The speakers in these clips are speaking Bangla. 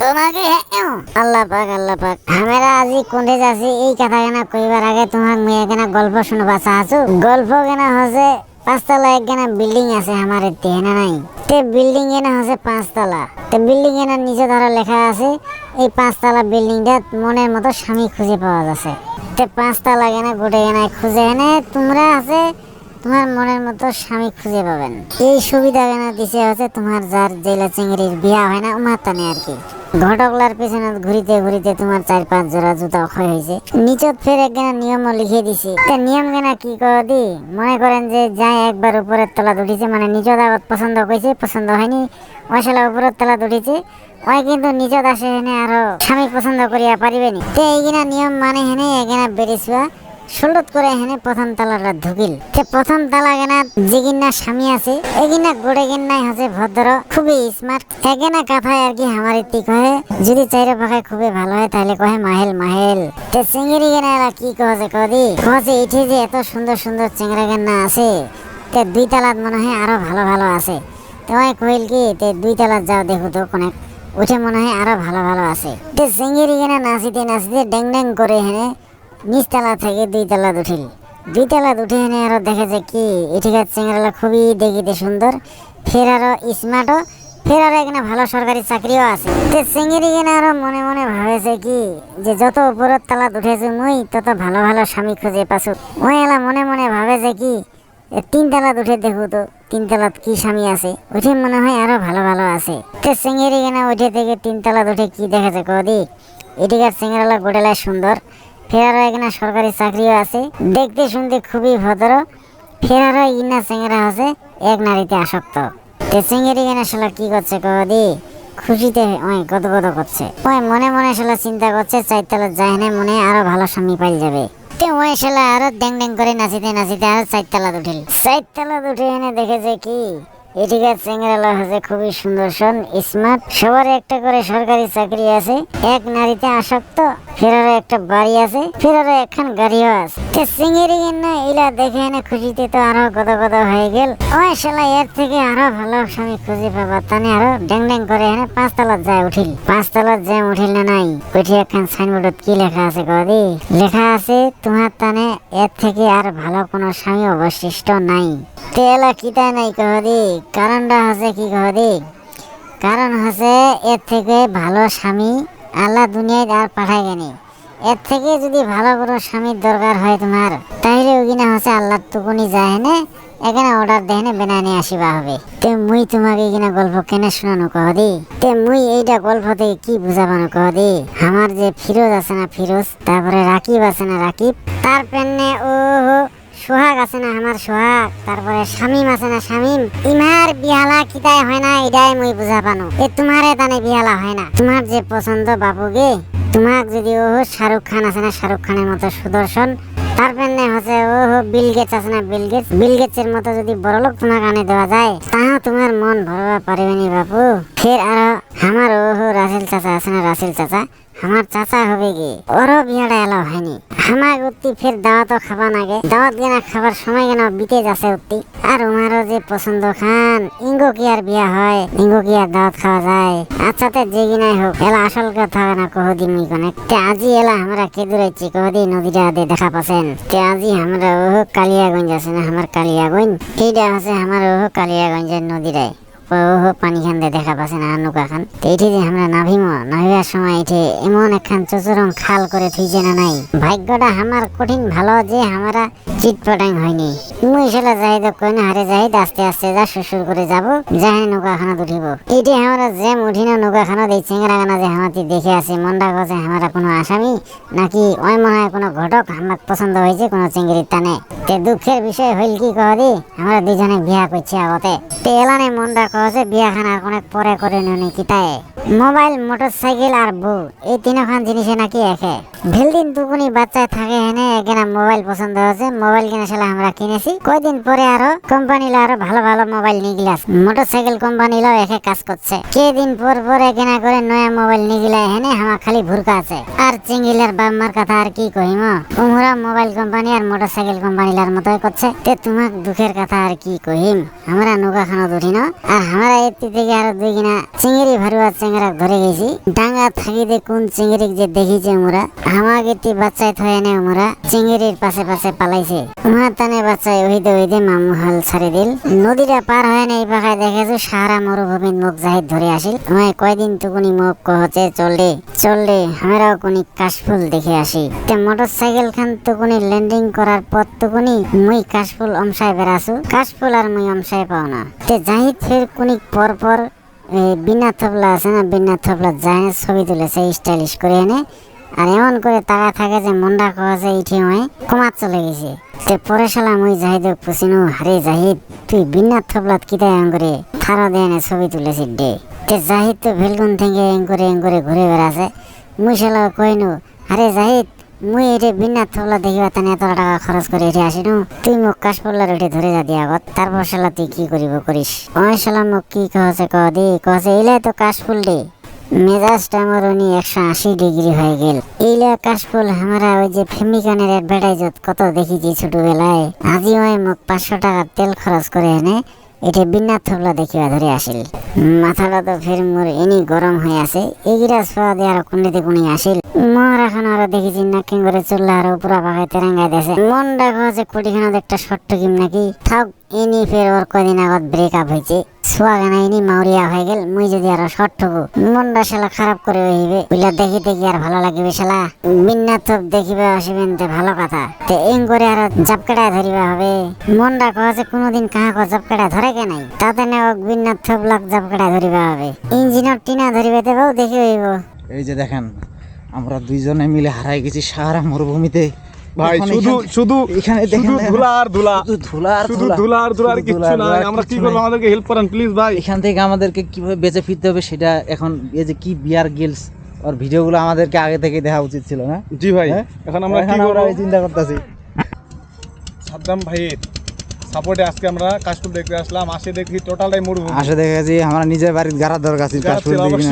তোমাকে আল্লাহ পাক আল্লাহ পাক। আমরা আজি কোনে যাচ্ছি, এই কথা কেনা কইবার আগে তোমাক মেয়ে কেনা গল্প শুনবা চাহাছো গল্প কেনা হচ্ছে পাঁচতলা, এক কেনা বিল্ডিং আছে আমার এতে নাই? তে বিল্ডিং এনা হচ্ছে পাঁচতলা। তে বিল্ডিং এর নিচে ধরা লেখা আছে, এই পাঁচতলা বিল্ডিংটা মনের মতো স্বামী খুঁজে পাওয়া যাচ্ছে তে পাঁচতলা কেনা গোটে কেনা খুঁজে এনে তোমরা আছে তোমার মনের মতো স্বামী খুঁজে পাবেন। এই সুবিধা কেন দিছে হচ্ছে তোমার যার জেলা চিংড়ির বিয়া হয় না, উমার টানে আর কি। ঘটকলার পেছনে ঘুরিতে ঘুরিতে তোমার চার পাঁচ জোড়া জুতা ক্ষয় হয়েছে। নিচত ফের একখানা নিয়ম লিখে দিছি। তা নিয়ম কেনা কি দি? মনে করেন যে যাই একবার উপরের তলা উঠিছে মানে নিচত আগত পছন্দ করেছে পছন্দ হয়নি ওই শালা উপরের তলা উঠিছে, ওই কিন্তু নিজত আসে হেনে আরও স্বামী পছন্দ করিয়া পারিবেনি তে এইগিনা নিয়ম মানে হেনে এখানে বেরিয়েছিবা সুলত করে এখানে প্রথম তালাটা ঢুকিল। তে প্রথম তালা কেনা যে কিনা স্বামী আছে এগিনা গোড়ে কিনাই হচ্ছে ভদ্র, খুবই স্মার্ট এগেনা কথায় আর কি আমার ইতি কহে যদি চাইরে পাখায় খুবই ভালো হয়, তাহলে কহে মাহেল মাহেল। তে চিংড়ি কেনা এরা কি কহছে কদি? কহছে এঠে যে এত সুন্দর সুন্দর চিংড়া কেনা আছে। তে দুই তালাত মনে হয় আরও ভালো ভালো আছে। তোমায় কহিল কি, তে দুই তালাত যাও দেখো তো কোনে উঠে মনে হয় আরও ভালো ভালো আছে। তে চিংড়ি কেনা নাচিতে নাচিতে ড্যাং ড্যাং করে হেনে নিচতলা থেকে দুই তলা উঠিল দুই তলা উঠে এনে আরও দেখেছে কি এঠিকার চেঙ্গারা খুবই দেখিতে সুন্দর। ফের আরও স্মার্টও। ফের আরও এখানে ভালো সরকারি চাকরিও আছে। তে চেঙ্গেরি কেনে আরও মনে মনে ভাবেছে কি, যে যত উপরের তলা উঠেছে মুই, তত ভালো ভালো স্বামী খুঁজে পাছু ওই এলা মনে মনে ভাবেছে কি, এ তিন তলাত উঠে দেখো তো তিন তলাত কি স্বামী আছে? উঠে মনে হয় আরও ভালো ভালো আছে। তে চেঙ্গেরি কেনা উঠে থেকে তিন তলাত উঠে কি দেখেছে কদি এটিকার চেঙ্গারালা গোটেলায় সুন্দর। ফেরারও এখানে সরকারি চাকরিও আছে। দেখতে শুনতে খুবই ভদ্র। ফেরারও ইনা চেঙ্গেরা আছে, এক নারীতে আসক্ত। তে চেঙ্গেরি কেনা শালা কি করছে কদি খুশিতে ওই কত কত করছে। ওই মনে মনে শালা চিন্তা করছে, চারতলা যায় না মনে আরও ভালো স্বামী পাই যাবে। তে ওই শালা আরও ড্যাং ড্যাং করে নাচিতে নাচিতে আরও চারতলা উঠিল। চারতলা উঠে এনে দেখেছে কি? এদিকে চেঙ্গরালা হচ্ছে খুবই সুন্দর, সন স্মার্ট সবার একটা করে সরকারি চাকরি আছে, এক নারীতে আসক্ত ফেরারও একটা বাড়ি আছে ফেরারও একখান গাড়িও আছে। তে সিঙ্গেরি না ইলা দেখে খুশিতে তো আরও গদ গদ হয়ে গেল। ওই শালা এর থেকে আরও ভালো স্বামী খুঁজে পাবা। তানে আরও ড্যাং ড্যাং করে এনে পাঁচতলার যায় উঠিল। পাঁচতলার যায় উঠিল না নাই ওইটি একখান সাইনবোর্ডত কি লেখা আছে কদি লেখা আছে, তোমার তানে এর থেকে আর ভালো কোনো স্বামী অবশিষ্ট নাই। তেলা কিতা নাই কহদি কারণটা হচ্ছে কি কহদি কারণ হচ্ছে এর থেকে ভালো স্বামী আল্লাহ দুনিয়ায় আর পাঠায় গেনি এর থেকে যদি ভালো কোনো স্বামীর দরকার হয় তোমার, তাহলে ওইখানে হচ্ছে আল্লাহর টুকুনি যায় হেনে এখানে অর্ডার দেহেনে বেনায় নিয়ে আসিবা হবে। তে মুই তোমাকে কিনা গল্প কেনে শোনানো কহদি তে মুই এইটা গল্প থেকে কি বুঝাবানো কহদি আমার যে ফিরোজ আছে না ফিরোজ, তারপরে রাকিব আছে না রাকিব, তার পেন্নে ও সোহাগ আছে না আমার সোহাগ, তারপরে শামিম আছে না শামিম। ইমার বিহালা কিতায় হয় না, এটাই মুই বুঝা পানো। এ তোমারে তানে বিহালা হয় না। তোমার যে পছন্দ বাবুগে তোমাক যদি ও শাহরুখ খান আছে না, শাহরুখ খানের মতো সুদর্শন, তার পেনে হচ্ছে ও বিল গেটস আছে না বিল গেটস, বিল গেটসের মতো যদি বড়লোক তোমাকে আনে দেওয়া যায়, তাহা তোমার মন ভরবা পারিবেনি বাপু। ফের আরও, আমার ও রাসেল চাচা আছে না রাসেল চাচা আমার চাচা হবে কি? ওরও বিয়াটা এলাও হয়নি। আমার উত্তি ফের দাওয়াতও খাবা নাগে দাওয়াত গেনা খাবার সময় কেন বিতে যাচ্ছে উত্তি আর ওমারও যে পছন্দ খান, ইঙ্গো কি আর বিয়া হয়? ইঙ্গো কি আর দাওয়াত খাওয়া যায়? আচ্ছা তে যে কিনাই হোক, এলা আসল কথা না কহদি মুই কনে। তে আজি এলা আমরা কে দূরাইছি কহদি নদীটা দে দেখা পাছেন। তে আজি আমরা ও কালিয়াগঞ্জ আছে না, আমার কালিয়াগঞ্জ? এইটা আছে আমার ও কালিয়াগঞ্জের নদীটাই ওহো পানি খান দিয়ে দেখা পাচ্ছে না নৌকা খান। তো এইটি যে আমরা নাভিম, নাভিবার সময় এটি এমন একখান চচরং খাল করে থুইছে না নাই? ভাগ্যটা আমার কঠিন, ভালো যে আমরা চিটপটাং হয়নি। মুই সেলা যাই তো কই না হারে যাই আস্তে আস্তে যা শ্বশুর করে যাব যাই নৌকা খানাত উঠিব। এইটি আমরা যে উঠি না নৌকা খানাত, এই চেঙ্গরা গানা যে আমাকে দেখে আছে মনটা গছে আমরা কোনো আসামি, নাকি ওই মনে হয় কোনো ঘটক আমার পছন্দ হয়েছে কোনো চিংড়ির টানে। তে দুঃখের বিষয় হইল কি কহদি আমরা দুজনে বিয়া করছি আগতে। তে এলানে মনটা কহছে বিয়া খানা অনেক পরে করে নুনি কিতায় মোবাইল মোটর সাইকেল আর বউ, এই তিনখান জিনিসে নাকি একে। ভেলদিন দুকুনি বাচ্চায় থাকে হেনে এখানে মোবাইল পছন্দ হয়েছে, মোবাইল কিনে সেলা আমরা কিনেছি। কয়দিন পরে আরও কোম্পানিলো আরও ভালো ভালো মোবাইল নিগিলাস মোটর সাইকেল কোম্পানিলো একে কাজ করছে। কে দিন পর পর এখানে করে নয়া মোবাইল নিগিলা হেনে আমার খালি ভুরকা আছে। আর চিঙ্গিলার বাম্মার কথা আর কি কহিম? উমরা মোবাইল কোম্পানি আর মোটর সাইকেল কোম্পানিলার মতোই করছে। তে তোমাক দুঃখের কথা আর কি কহিম? আমরা নৌকা খানো না। আর আমরা এতে থেকে আরও দুই কিনা চিংড়ি ভরুয়া চিংড়া ধরে গেছি। ডাঙ্গা থাকিতে কোন চিংড়ি যে দেখিছে আমরা আমাকে তি বাচ্চায় থয়ে নে আমরা চিংড়ির পাশে পাশে পালাইছে। উহা তানে বাচ্চায় ওইদে ওইদে মামু হাল ছাড়ি দিল। নদীটা পার হয় না এই পাখায় দেখেছ? সারা মরুভূমির মুখ জাহিদ ধরে আসিল। আমায় কয়দিন টুকুনি মুখ কহছে চললে চললে আমরাও কোনি কাশফুল দেখে আসি। তে মোটর সাইকেল খান টুকুনি ল্যান্ডিং করার পর টুকুনি, মুই কাশফুল অমসায় বেড়াছু কাশফুল আর মুই অমসায় পাও না। তে জাহিদ ফের কোনি পর পর বিনা থবলা আছে না, বিনা থবলা যায় ছবি তুলেছে স্টাইলিশ করে এনে। আর এমন করে তাকা থাকে যে মন্ডা কছে ইঠে হয় কমাত চলে গেছে। তে পরে শালা মুই জাহিদক পুছিনু হারে জাহিদ, তুই বিনা থবলাত কিতা এম করে থারা দিয়ে এনে ছবি তুলেছি ডে তে জাহিদ তো ভেলগুন থেকে এং করে এং করে ঘুরে বেড়াছে। মুই শালা কইনু আরে জাহিদ মুই এটে বিনা থবলা দেখিবা তানে এত টাকা খরচ করে এটে আসিনু তুই মোক কাশপল্লার উঠে ধরে যা দিয়া আগত। তারপর শালা তুই কি করিব করিস ওই শালা মোক কি কহছে কহ দি, কহছে এলে তো কাশফুল দে। মেজাজটা আমার উনি একশো আশি ডিগ্রি হয়ে গেল। এইলা কাশফুল আমরা ওই যে ফেমিকানের অ্যাডভার্টাইজত কত দেখিছি ছোটবেলায়? আজি ওই মোক পাঁচশো টাকা তেল খরচ করে এনে এটা বিনা থবলা দেখিবা ধরে আসিল মাথাটা তো ফের মোর এনি গরম হয়ে আছে। এগিরা ছোয়া দিয়ে আর কুন্ডিতে কুনি আসিল এখন আরও দেখেছি নাকি করে চললে আরও পুরা পাখায় তেরাঙ্গাই দেছে মন ডাকা আছে কোটিখানাত একটা শর্ট কিম নাকি? থাক, ইনি ফের ওর কদিন আগত ব্রেকআপ হয়েছে ছোয়া গানা ইনি মাউরিয়া হয়ে গেল, মুই যদি আরও শর্ট ঠকু মনটা শালা খারাপ করে হইবে। বুঝলা দেখি দেখি আর ভালো লাগিবে শালা। বিন্না থপ দেখিবে আসিবেন তে ভালো কথা। তে এং করে আর জাপকাটায় ধরিবা হবে। মনটা কছে কোনোদিন কাহা কো জাপকাটায় ধরে কে নাই? তাতে না ওক বিন্না থপ লাগ জাপকাটায় ধরিবা হবে। ইঞ্জিনের টিনা ধরিবে তে বউ, দেখি হইব। এই যে দেখেন আমরা দুইজনে মিলে হারাই গেছি সারা মরুভূমিতে। ভাই শুধু শুধু এখানে শুধু ধুলা আর ধুলা। ধুলা আর শুধু ধুলা। ধুলা আর ধুলা আর শুধু কিচ্ছু ধুলা আর নাই। ধুলা, আমরা কি কিচ্ছু আমাদেরকে হেল্প করেন প্লিজ ভাই। এখান থেকে আমাদেরকে কীভাবে বেঁচে ফিরতে হবে সেটা এখন এই যে কি বিয়ার গিলস ওর ভিডিওগুলো আমাদেরকে আগে থেকে দেখা উচিত ছিল না? জি ভাই হ্যাঁ? এখন আমরা কি চিন্তা করতেছি। সাদ্দাম ভাইয়ের সাপোর্টে আজকে আমরা কাশফুল দেখতে আসলাম। আসে দেখি টোটালটাই মরুভূমি। আসে দেখেছি আমরা নিজের বাড়ির গাড়া দরকার ছিল কাশফুল দেখি।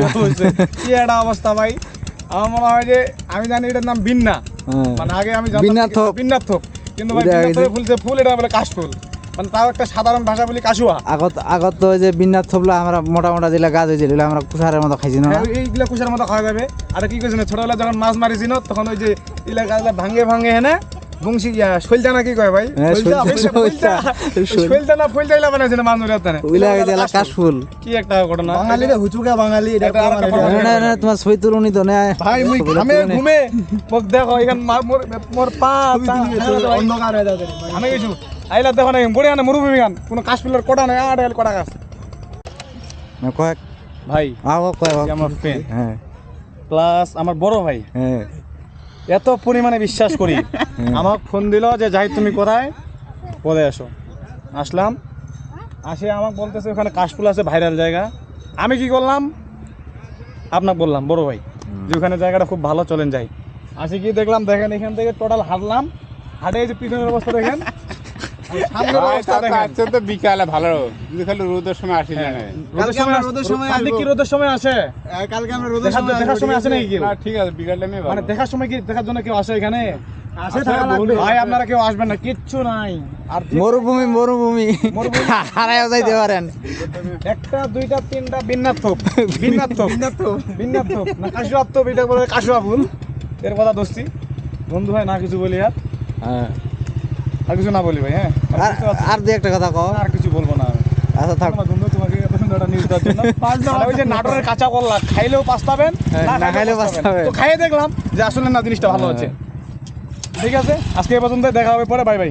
কি একটা অবস্থা ভাই। আমার মনে হয় যে আমি জানি এটার নাম বিন্না হ্যাঁ। মানে আগে আমি কিন্তু ভাই এই যে- ফুল এটা বলে কাশফুল। মানে তাও একটা সাধারণ ভাষা বলি কাশুয়া। আগত আগত ওই যে বিন্যাস থবলা আমরা মোটা মোটা যেগুলা গাছ হয়েছিল আমরা কুসারের মতো খাইছি না? হ্যাঁ, এইগুলা কুসারের মতো খাওয়া যাবে। আর কি কইছিল ছোটবেলা যখন মাছ মারিছিল তখন ওই যে এলাকা ভাঙে ভাঙে হেনে বংশী শৈলটা না কি কয় ভাই? হ্যাঁ, শৈলটা, শৈলটা, শৈল। শৈলটা না ফুলটা ইলা বানাইছে না মাছ মারি ওইলা এলা কাশফুল। কি একটা ঘটনা? হুচুকা বাঙালি এটা এটা আরেকটা আমার কথা। না। না তোমার সই তুলনি তো না ভাই মুই ছবিটা ঘামে তুলে নে। ঘুমে মোক দেখো এখান মোর মোর পা অন্ধকার হয়ে যাবে আমি গেছু আইলা দেখো না বড়ি আনে মরুভূমি গান। কোনো কাশফুলের কোটা নাই আট এল কোটা গাছ। না, কয়েক। ভাই আও এই আমার। হ্যাঁ। প্লাস আমার বড় ভাই। হ্যাঁ। এত পরিমাণে বিশ্বাস করি। আমাকে ফোন দিল যে যাই তুমি কোথায়? পরে আসো। আসলাম। আসে আমাকে বলতেছে ওখানে কাশফুল আছে ভাইরাল জায়গা। আমি কি করলাম? আপনাকে বললাম বড় ভাই যে ওখানে জায়গাটা খুব ভালো চলেন যাই। আসে কি দেখলাম দেখেন এখান থেকে টোটাল হাঁটলাম। হাটে এই যে পিছনের অবস্থা দেখেন। তো বিকালে ভালো। খালি রোদের সময় আসি কালকে সময় আমরা রোদের সময় আসব। কি রোদের সময় আসে? কালকে আমরা রোদের দেখার সময় দেখার সময় আসে নাকি না ঠিক আছে বিকাল মানে দেখার সময় কি দেখার জন্য কেউ আসে এখানে? আসে থাকা লাগবে। ভাই আপনারা কেউ আসবেন না কিচ্ছু নাই। আর মরুভূমি মরুভূমি। যাইতে পারেন। একটা দুইটা তিনটা না এটা বলে কাশুয়া এর কথা দোস্তি বন্ধু হয় না কিছু বলি আর। হ্যাঁ। আর কিছু না বলি ভাই হ্যাঁ? আর দুই একটা কথা কও। আর কিছু বলব না আচ্ছা থাক। বন্ধু তোমাকে এত সুন্দর একটা নিউজ দেওয়ার জন্য। ওই যে নাটোরের কাঁচা কল্লা খাইলেও পাস্তাবেন হ্যাঁ, না খাইলেও পাস্তাবেন। তো খাইয়ে দেখলাম যে আসলে না জিনিসটা ভালো হচ্ছে। ঠিক আছে? আজকে এ পর্যন্ত দেখা হবে পরে বাই বাই।